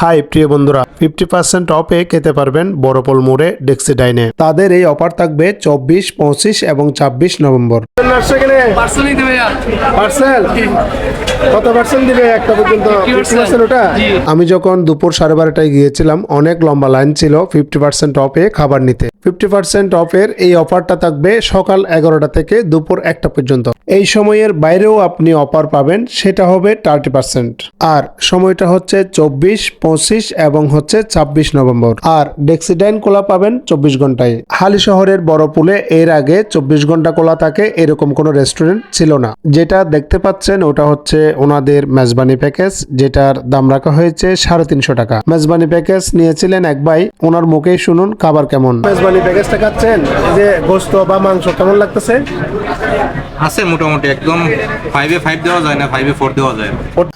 High প্রিয় বন্ধুরা fifty percent অফে খেতে পারবেন বড়পল মোড়ে ডেক্সি ডাইনে তাদের এই অফার থাকবে চব্বিশ পঁচিশ এবং ছাব্বিশ নভেম্বর। কত পার্সেন্ট দিবে একটা পর্যন্ত? ওটা? আমি যখন দুপুর সাড়ে বারোটায় গিয়েছিলাম অনেক লম্বা লাইন ছিল ফিফটি পার্সেন্ট অফে খাবার নিতে। ফিফটি পার্সেন্ট অফের এই অফারটা থাকবে সকাল এগারোটা থেকে দুপুর একটা পর্যন্ত। এই সময়ের বাইরেও আপনি অফার পাবেন, সেটা হবে থার্টি পার্সেন্ট। আর সময়টা হচ্ছে চব্বিশ, পঁচিশ এবং হচ্ছে ছাব্বিশ নভেম্বর। আর ডেক্সিডাইন কোলা পাবেন চব্বিশ ঘন্টায়। হালি শহরের বড় পুলে এর আগে চব্বিশ ঘণ্টা কোলা থাকে, এরকম কোনো রেস্টুরেন্ট ছিল না। যেটা দেখতে পাচ্ছেন, ওটা হচ্ছে ওনাদের মেজবানি প্যাকেজ, যেটার দাম রাখা হয়েছে সাড়ে তিনশো টাকা। মেজবানি প্যাকেজ নিয়েছিলেন এক ভাই, ওনার মুখেই শুনুন, খাবার কেমন। মেজবানি প্যাকেজটা খাচ্ছেন? যে গোস্ত বা মাংস কেমন লাগতেছে? আছে মোটামুটি একদম ফাইভে ফাইভ দেওয়া যায় না ফাইভে ফোর দেওয়া যায়।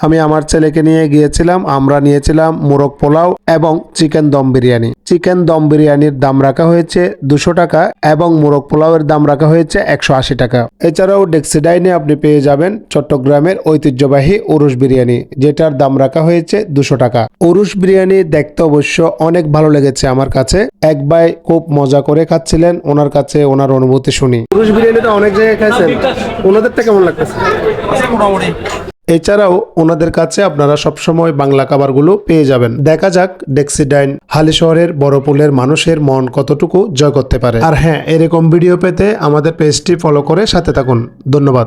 আমি আমার ছেলেকে নিয়ে গিয়েছিলাম আমরা নিয়েছিলাম মোরগ পোলাও এবং চিকেন দম বিরিয়ানি। চিকেন দম বিরিয়ানির দাম রাখা হয়েছে দুশো টাকা এবং মোরগ পোলাওয়ের দাম রাখা হয়েছে একশো আশি টাকা। এছাড়াও ডেক্সিডাইনে আপনি পেয়ে যাবেন চট্টগ্রামের ঐতিহ্যবাহী উরুশ বিরিয়ানি যেটার দাম রাখা হয়েছে দুশো টাকা। উরুশ বিরিয়ানি দেখতে অবশ্য অনেক ভালো লেগেছে আমার কাছে। এক ভাই খুব মজা করে খাচ্ছিলেন ওনার কাছে ওনার অনুভূতি শুনি। উরুশ বিরিয়ানিটা অনেক জায়গায় খাইছেন? ওনাদেরটা কেমন লাগতেছে? মোটামুটি। এছাড়াও ওনাদের কাছে আপনারা সবসময় বাংলা খাবারগুলো পেয়ে যাবেন। দেখা যাক ডেক্সিডাইন হালি শহরের বড়পুলের মানুষের মন কতটুকু জয় করতে পারে। আর হ্যাঁ এরকম ভিডিও পেতে আমাদের পেজটি ফলো করে সাথে থাকুন। ধন্যবাদ।